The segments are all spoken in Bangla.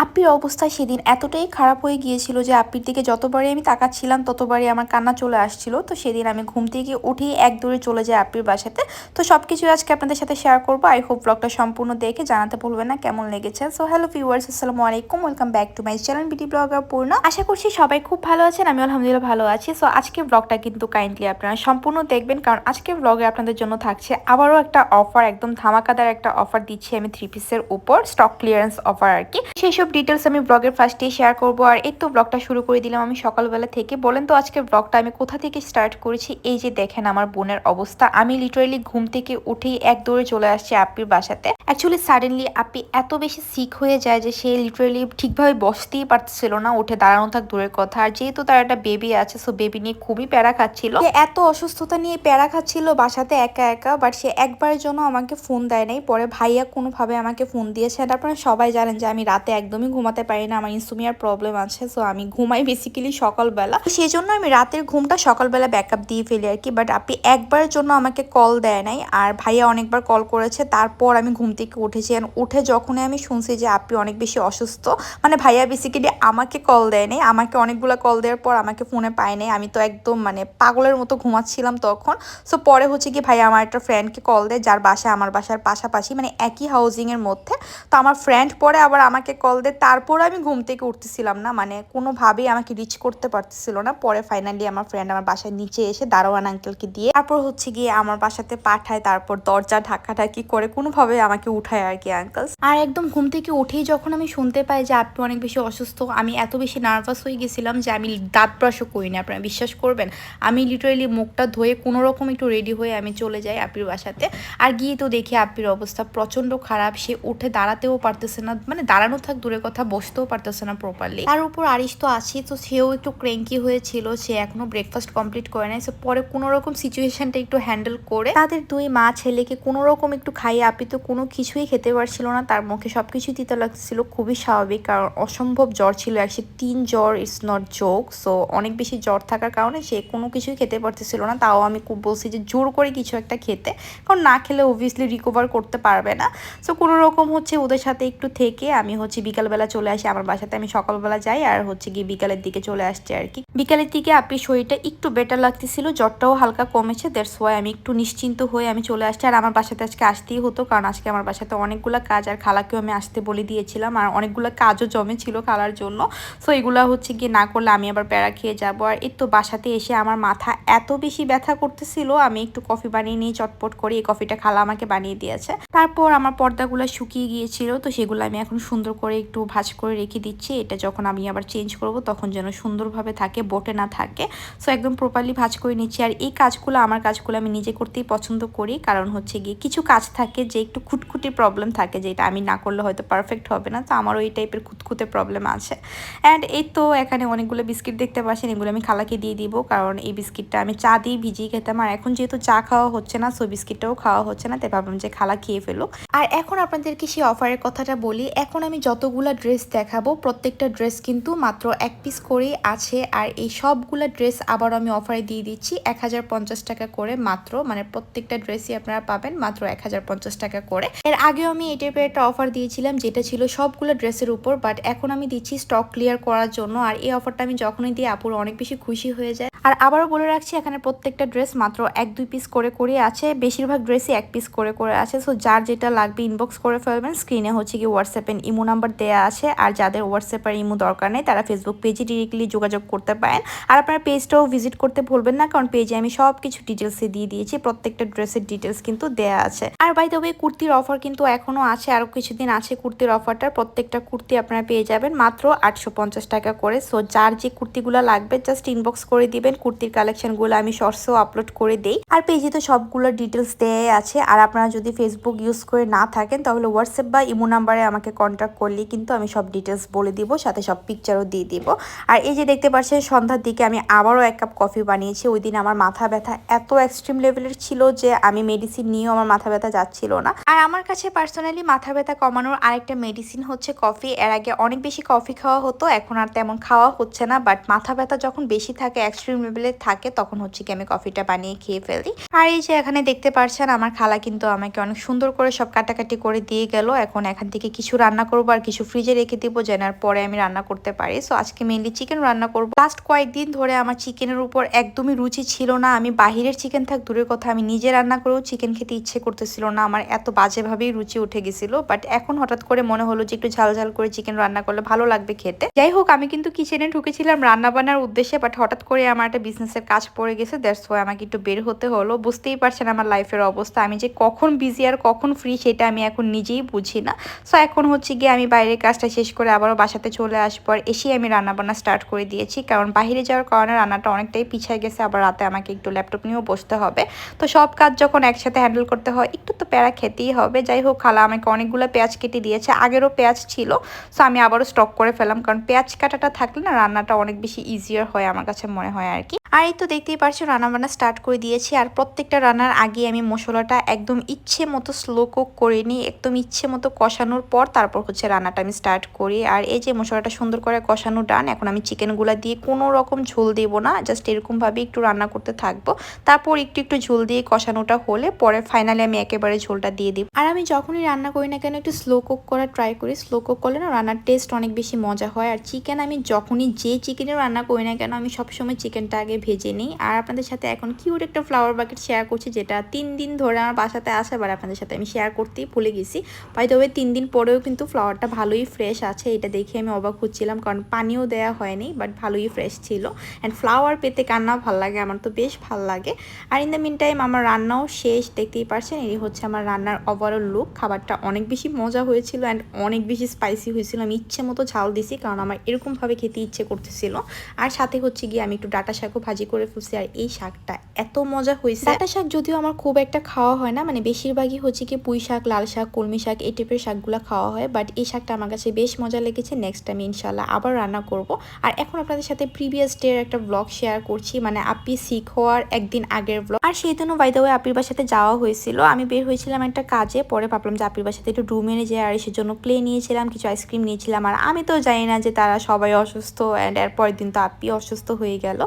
আপ্পির অবস্থা সেদিন এতটাই খারাপ হয়ে গিয়েছিল যে আপ্পির দিকে যতবারই আমি তাকাচ্ছিলাম, ততবারই আমার কান্না চলে আসছিল। তো সেদিন আমি ঘুম থেকে উঠেই এক দূরে চলে যাই আপ্পির বাসাতে। তো সব কিছুই আজকে আপনাদের সাথে শেয়ার করব। আই হোপ ব্লগটা সম্পূর্ণ দেখে জানাতে ভুলবেন না, কেমন লেগেছে? সো হ্যালো ভিউয়ার্স আসসালামু আলাইকুম। Welcome back to my channel BT blogger পূর্ণ আশা করছি সবাই খুব ভালো আছেন আমি আলহামদুলিল্লাহ ভালো আছি। সো আজকে ব্লগটা কিন্তু কাইন্ডলি আপনারা সম্পূর্ণ দেখবেন, কারণ আজকে ব্লগে আপনাদের জন্য থাকছে আবারও একটা অফার একদম ধামাকাদার একটা অফার দিচ্ছি আমি থ্রি পিসের উপর স্টক ক্লিয়ারেন্স অফার আর কি। সেই সব ডিটেলস আমি ব্লগের ফার্স্টেই শেয়ার করব। আর এই তো ব্লগটা শুরু করে দিলাম আমি সকালবেলা থেকে। বলেন তো আজকে ব্লগটা আমি কোথা থেকে স্টার্ট করেছি? এই যে দেখেন আমার বোনের অবস্থা। আমি লিটারেলি ঘুম থেকে উঠেই এক দৌড়ে চলে আসছি আপ্পির বাসাতে। অ্যাকচুয়ালি সাডেনলি আপি এত বেশি সিক হয়ে যায় যে সে লিটারেলি ঠিকভাবে বসতেই পারছিল না, উঠে দাঁড়ানো থাক দূরের কথা। আর যেহেতু তার একটা বেবি আছে সো বেবি নিয়ে খুবই প্যারা খাচ্ছিল। এত অসুস্থতা নিয়ে প্যারা খাচ্ছিল বাসাতে একা একা বাট সে একবারের জন্য আমাকে ফোন দেয় নাই। পরে ভাইয়া কোনোভাবে আমাকে ফোন দিয়েছে। আর আপনারা সবাই জানেন যে আমি রাতে একদমই ঘুমাতে পারি না, আমার ইনসুমিয়ার প্রবলেম আছে সো আমি ঘুমাই বেসিক্যালি সকালবেলা। সেই জন্য আমি রাতের ঘুমটা সকালবেলা ব্যাকআপ দিয়ে ফেলি আর কি বাট আপনি একবারের জন্য আমাকে কল দেয় নাই, আর ভাইয়া অনেকবার কল করেছে, তারপর আমি ঘুম থেকে উঠেছি আর উঠে যখনই আমি শুনছি যে আপনি অনেক বেশি অসুস্থ মানে ভাইয়া বেসিক্যালি আমাকে কল দেয় নাই, আমাকে অনেকগুলো কল দেওয়ার পর আমাকে ফোনে পায় নাই, আমি তো একদম মানে পাগলের মতো ঘুমাচ্ছিলাম তখন সো পরে হচ্ছে কি ভাইয়া আমার একটা ফ্রেন্ডকে কল দেয়, যার বাসা আমার বাসার পাশাপাশি মানে একই হাউজিংয়ের মধ্যে, তো আমার ফ্রেন্ড পরে আবার আমাকে কল দেয় তারপর আমি ঘুম থেকে উঠতেছিলাম না মানে কোনোভাবেই আমাকে রিচ করতে পারতেছিল না। পরে ফাইনালি আমার ফ্রেন্ড আমার বাসায় নিচে এসে দারোয়ান আঙ্কেলকে দিয়ে তারপর হচ্ছে গিয়ে আমার বাসাতে পাঠায়, তারপর দরজা ঢাকাঢাকি করে কোনোভাবে আমাকে উঠায় আর কি আঙ্কেল আর একদম ঘুম থেকে উঠেই যখন আমি শুনতে পাই যে আপনি অনেক বেশি অসুস্থ, আমি এত বেশি নার্ভাস হয়ে গেছিলাম যে আমি দাঁত ব্রাশও করিনি, আপনারা বিশ্বাস করবেন। আমি লিটারেলি মুখটা ধুয়ে কোনো রকম একটু রেডি হয়ে আমি চলে যাই আপির বাসাতে। আর গিয়ে তো দেখি আপির অবস্থা প্রচণ্ড খারাপ, সে উঠে দাঁড়াতেও পারতেছে না মানে দাঁড়ানো থাক, দূরে কথা বসতেও পারতেছে না প্রপারলি তার উপর আরিশ তো আছি তো সেও একটু ক্রেঙ্কি হয়েছিল, সে এখনও ব্রেকফাস্ট কমপ্লিট করে নাই সো পরে কোনো রকম সিচুয়েশনটা একটু হ্যান্ডেল করে তাদের দুই মা ছেলেকে কোনো রকম একটু খাইয়ে আপি তো কোনো কিছুই খেতে পারছিল না, তার মুখে সব কিছুই দিতে লাগছিল, খুবই স্বাভাবিক, কারণ অসম্ভব জ্বর ছিল একশো তিন জ্বর ইটস নট জোক সো অনেক বেশি জ্বর থাকার কারণে সে কোনো কিছুই খেতে পারতেছিল না, তাও আমি খুব বলছি যে জোর করে কিছু একটা খেতে, কারণ না খেলে অবভিয়াসলি রিকভার করতে পারবে না সো কোনো রকম হচ্ছে ওদের সাথে একটু থেকে, আমি হচ্ছে বিকালবেলা চলে আসি, আমার বাসাতে আমি সকালবেলা যাই আর হচ্ছে গিয়ে বিকালের দিকে চলে আসছে আর কি। বিকালের দিকে আপনি শরীরটা একটু বেটার লাগতেছিল, জ্বরটাও হালকা কমেছে দ্যাটস ওয়াই আমি একটু নিশ্চিন্ত হয়ে আমি চলে আসছি। আর আমার বাসাতে আজকে আসতেই হতো, কারণ আজকে আমার বাসাতে অনেকগুলো কাজ আর খালাকেও আমি আসতে বলে দিয়েছিলাম, আর অনেকগুলো কাজও জমে ছিল খালার জন্য। সো এগুলো হচ্ছে গিয়ে না করলে আমি আবার প্যারা খেয়ে যাব। আর এই তো বাসাতে এসে আমার মাথা এত বেশি ব্যথা করতেছিল, আমি একটু কফি বানিয়ে নিয়ে চটপট করে এই কফিটা খালা আমাকে বানিয়ে দিয়েছে। তারপর আমার পর্দাগুলো শুকিয়ে গিয়েছিল, তো সেগুলো আমি এখন সুন্দর করে একটু ভাজ করে রেখে দিচ্ছি। এটা যখন আমি আবার চেঞ্জ করব, তখন যেন সুন্দরভাবে থাকে, বটে না থাকে। সো একদম প্রপারলি ভাজ করে নিচ্ছি। আর এই কাজগুলো, আমার কাজগুলো আমি নিজে করতেই পছন্দ করি। কারণ হচ্ছে গিয়ে কিছু কাজ থাকে যে একটু খুটখুটি প্রবলেম থাকে, যেটা আমি না করলে হয়তো পারফেক্ট হবে না। তো আমারও এই টাইপের খুঁতখুতে প্রবলেম আছে। অ্যান্ড এই তো এখানে অনেকগুলো বিস্কিট দেখতে পাচ্ছেন। এগুলো আমি খালাকে দিয়ে দিব। কারণ এই বিস্কিটটা আমি চা দিয়ে ভিজিয়ে খেতাম। আর এখন যেহেতু চা খাওয়া হচ্ছে না সো বিস্কিটটাও খাওয়া হচ্ছে না। তাই ভাবলাম যে খালা খেয়ে ফেলুক। আর এখন আপনাদেরকে সেই অফারের কথাটা বলি। এখন আমি যতগুলা ড্রেস দেখাবো। প্রত্যেকটা ড্রেস কিন্তু মাত্র এক পিস করেই আছে। আর এই সবগুলা ড্রেস আবার আমি অফারে দিয়ে দিচ্ছি এক হাজার পঞ্চাশ টাকা করে মাত্র। মানে প্রত্যেকটা ড্রেসই আপনারা পাবেন মাত্র এক হাজার পঞ্চাশ টাকা করে। এর আগেও আমি এই টাইপের একটা অফার দিয়েছিলাম, যেটা ছিল সবগুলো ড্রেসের উপর। বাট এখন আমি দিচ্ছি স্টক ক্লিয়ার করার জন্য। আর এই অফারটা আমি যখনই দিই, আপুর অনেক বেশি খুশি হয়ে যায়। আর আবারও বলে রাখছি, এখানে প্রত্যেকটা ড্রেস মাত্র এক, দুই পিস করে করে আছে। বেশিরভাগ ড্রেসই এক পিস করে করে আছে। সো যার যেটা লাগবে ইনবক্স করে ফেলবেন। স্ক্রিনে হচ্ছে কি হোয়াটসঅ্যাপে ইমো নাম্বার দেওয়া আছে আর যাদের হোয়াটসঅ্যাপ আর ইমো দরকার নেই, তারা ফেসবুক পেজে ডিরেক্টলি যোগাযোগ করতে পারেন। আর আপনার পেজটাও ভিজিট করতে ভুলবেন না, কারণ পেজে আমি সব কিছু ডিটেলসে দিয়ে দিয়েছি, প্রত্যেকটা ড্রেসের ডিটেলস কিন্তু দেয়া আছে। আর বাই তবে কুর্তির অফার কিন্তু এখনও আছে আরও কিছুদিন আছে কুর্তির অফারটার প্রত্যেকটা কুর্তি আপনারা পেয়ে যাবেন মাত্র আটশো পঞ্চাশ টাকা করে। সো যার যে কুর্তিগুলো লাগবে জাস্ট ইনবক্স করে দিবেন, কুর্তির কালেকশনগুলো আমি শর্টসও আপলোড করে দিই। আর পেজে তো সবগুলো ডিটেলস দেয়াই আছে। আর আপনারা যদি ফেসবুক ইউজ করে না থাকেন, তাহলে হোয়াটসঅ্যাপ বা ইমো নাম্বারে আমাকে কন্ট্যাক্ট করলে কিন্তু আমি সব ডিটেলস বলে দিব, সাথে সব পিকচারও দিয়ে দিব। আর এই যে দেখতে পাচ্ছেন, সন্ধ্যার দিকে আমি আবারও এক কাপ কফি বানিয়েছি। ওই দিন আমার মাথা ব্যথা এত এক্সট্রিম লেভেলের ছিল যে আমি মেডিসিন নিয়েও আমার মাথা ব্যথা যাচ্ছিল না। আর আমার কাছে পার্সোনালি মাথা ব্যথা কমানোর আরেকটা মেডিসিন হচ্ছে কফি এর আগে অনেক বেশি কফি খাওয়া হতো, এখন আর তেমন খাওয়া হচ্ছে না। বাট মাথা ব্যথা যখন বেশি থাকে এক্সট্রিম লেভেলে থাকে, তখন হচ্ছে কি আমি কফিটা বানিয়ে খেয়ে ফেলি। আর এই যে এখানে দেখতে পারছেন আমার খালা কিন্তু আমাকে অনেক সুন্দর করে সব কাটাকাটি করে দিয়ে গেল। এখন এখান থেকে কিছু রান্না করব আর কিছু ফ্রিজে রেখে দিব যেনার পরে আমি রান্না করতে পারি। সো আজকে মেনলি চিকেন রান্না করব। লাস্ট কয়েকদিন ধরে আমার চিকেনের উপর একদমই রুচি ছিল না। আমি বাহিরের চিকেন থাক, দূরের কথা, আমি নিজে রান্না করেও চিকেন খেতে ইচ্ছে করতেছিল না। আমার এত বাজেভাবেই রুচি উঠে গেছিল। বাট এখন হঠাৎ করে মনে হলো যে, একটু ঝাল ঝাল করে চিকেন রান্না করলে ভালো লাগবে খেতে। যাই হোক, আমি কিন্তু কিচেনে ঢুকেছিলাম রান্না বান্নার উদ্দেশ্যে বাট হঠাৎ করে আমার একটা বিজনেসের কাজ পড়ে গেছে। দ্যাটস ওয়াই আমাকে একটু বের হতে হলো। বুঝতেই পারছেন আমার লাইফের অবস্থা। আমি যে কখন বিজি আর কখন ফ্রি সেটা আমি এখন নিজেই বুঝি না। সো এখন হচ্ছে গিয়ে আমি বাইরের কাজটা শেষ করে আবারও বাসাতে চলে আসব আর এসেই আমি রান্না বান্না স্টার্ট করে দিয়েছি। কারণ বাইরে যাওয়ার কারণে রান্নাটা অনেকটাই পিছিয়ে গেছে, আবার রাতে আমাকে একটু ল্যাপটপ নিয়েও বসতে হবে। তো সব কাজ যখন একসাথে হ্যান্ডেল করতে হয়, একটু তো প্যারা খেতেই হবে। যাই হোক, খালা আমাকে অনেকগুলো পেঁয়াজ কেটে দিয়েছে। আগেরও পেঁয়াজ ছিল সো আমি আবারও স্টক করে ফেলাম কারণ পেঁয়াজ কাটাটা থাকলে না রান্নাটা অনেক বেশি ইজিয়ার হয় আমার কাছে মনে হয় আর কি। আর এই তো দেখতেই পারছ রান্না বান্না স্টার্ট করে দিয়েছি। আর প্রত্যেকটা রান্নার আগে আমি মশলাটা একদম ইচ্ছে মতো স্লো কুক করে নিই, একদম ইচ্ছে মতো কষানোর পর তারপর হচ্ছে রান্নাটা আমি স্টার্ট করি। আর এই যে মশলাটা সুন্দর করে কষানো ডান এখন আমি চিকেনগুলা দিয়ে কোনো রকম ঝোল দেবো না জাস্ট এরকমভাবে একটু রান্না করতে থাকব। তারপর একটু একটু ঝোল দিয়ে কষানোটা হলে পরে ফাইনালি আমি একেবারে ঝোলটা দিয়ে দিই আর আমি যখনই রান্না করি না কেন, একটু স্লো কুক করার ট্রাই করি। স্লো কুক করলে না রান্নার টেস্ট অনেক বেশি মজা হয়। আর চিকেন আমি যখনই যে চিকেনে রান্না করি না কেন, আমি সবসময় চিকেনটা আগে ভেজে নিই। আর আপনাদের সাথে এখন কিউট একটা ফ্লাওয়ার বাকেট শেয়ার করছি, যেটা তিন দিন ধরে আমার বাসাতে আসে আবার আপনাদের সাথে আমি শেয়ার করতেই ভুলে গেছি। বাই তবে তিন দিন পরেও কিন্তু ফ্লাওয়ারটা ভালোই ফ্রেশ আছে, এটা দেখে আমি অবাক হচ্ছিলাম, কারণ পানিও দেওয়া হয়নি বাট ভালোই ফ্রেশ ছিল। অ্যান্ড ফ্লাওয়ার পেতে কান্নাও ভালো লাগে, আমার তো বেশ ভালো লাগে। আর ইন দ্য মিন টাইম আমার রান্নাও শেষ, দেখতেই পারছেন, এই হচ্ছে আমার রান্নার ওভারঅল লুক খাবারটা অনেক বেশি মজা হয়েছিল অ্যান্ড অনেক বেশি স্পাইসি হয়েছিল, আমি ইচ্ছে মতো ঝাল দিছি, কারণ আমার এরকমভাবে খেতে ইচ্ছে করতেছিল। আর সাথে হচ্ছে গিয়ে আমি একটু ডাটা শাকও ভাজি করে ফেলছি আর এই শাকটা এত মজা হয়েছে। ডাটা শাক যদিও আমার খুব একটা খাওয়া হয় না মানে বেশিরভাগই হচ্ছে কি পুঁই শাক, লাল শাক, কলমি শাক এই টাইপের শাকগুলো খাওয়া হয় বাট এই শাকটা আমার কাছে বেশ মজা লেগেছে। নেক্সট আমি ইনশাল্লাহ আবার রান্না করব। আর এখন আপনাদের সাথে প্রিভিয়াস ডে একটা ব্লগ শেয়ার করছি মানে আপি শিখ হওয়ার একদিন আগের ব্লগ আর সেই জন্য বাইদা ওই আপির বাসাতে যাওয়া হয়েছিল। আমি বের হয়েছিলাম একটা কাজে, পরে ভাবলাম যে আপির বাসাতে একটু রুম যায় আর সেজন্য প্লে নিয়েছিলাম, কিছু আইসক্রিম নিয়েছিলাম। আর আমি তো জানি না যে তারা সবাই অসুস্থ অ্যান্ড এর পরের দিন তো আপি অসুস্থ হয়ে গেল।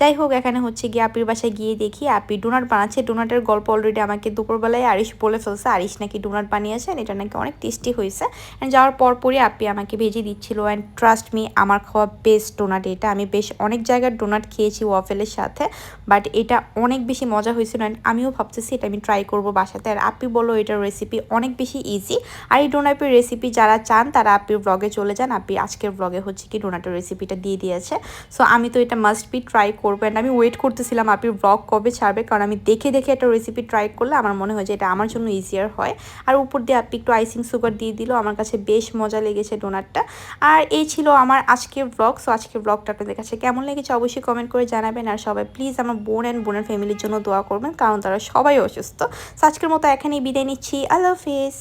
যাই হোক, এখানে হচ্ছে গিয়ে আপির বাসায় গিয়ে দেখি। আপি ডোনাট বানাচ্ছে। ডোনাটের গল্প অলরেডি আমাকে দুপুরবেলায় আরিশ বলে ফেলছে। আরিশ নাকি ডোনাট বানিয়েছেন এটা নাকি অনেক টেস্টি হয়েছে। অ্যান্ড যাওয়ার পরপরই আপি আমাকে ভেজে দিচ্ছিল। অ্যান্ড ট্রাস্ট মি আমার খাওয়া বেস্ট ডোনাট এটা। আমি বেশ অনেক জায়গার ডোনাট খেয়েছি ওয়াফেলের সাথে বাট এটা অনেক বেশি মজা হয়েছিল অ্যান্ড আমিও ভাবতেছি এটা আমি ট্রাই করব বাসাতে। আর আপি বলো এটার রেসিপি অনেক বেশি ইজি আর এই ডোনাটের রেসিপি যারা চান, তারা আপির ব্লগে চলে যান। আপি আজকের ব্লগে হচ্ছে কি ডোনাটের রেসিপিটা দিয়ে দিয়েছে। সো আমি তো এটা মাস্ট বি ট্রাই করব। অ্যান্ড আমি ওয়েট করতেছিলাম আপির ব্লগ কবে ছাড়বে, কারণ আমি দেখে দেখে একটা রেসিপি ট্রাই করলে আমার মনে হয় যে এটা আমার জন্য ইজিয়ার হয়। আর উপর দিয়ে আপনি একটু আইসিং সুগার দিয়ে দিল, আমার কাছে বেশ মজা লেগেছে ডোনাটটা আর এই ছিল আমার আজকের ব্লগ সো আজকের ব্লগটা আপনাদের কাছে কেমন লেগেছে অবশ্যই কমেন্ট করে জানাবেন। আর সবাই প্লিজ আমার বোন অ্যান্ড বোনের ফ্যামিলির জন্য দোয়া করবেন, কারণ তারা সবাই অসুস্থ। সো আজকের মতো এখানেই বিদায় নিচ্ছি, আল্লাহ হাফিজ।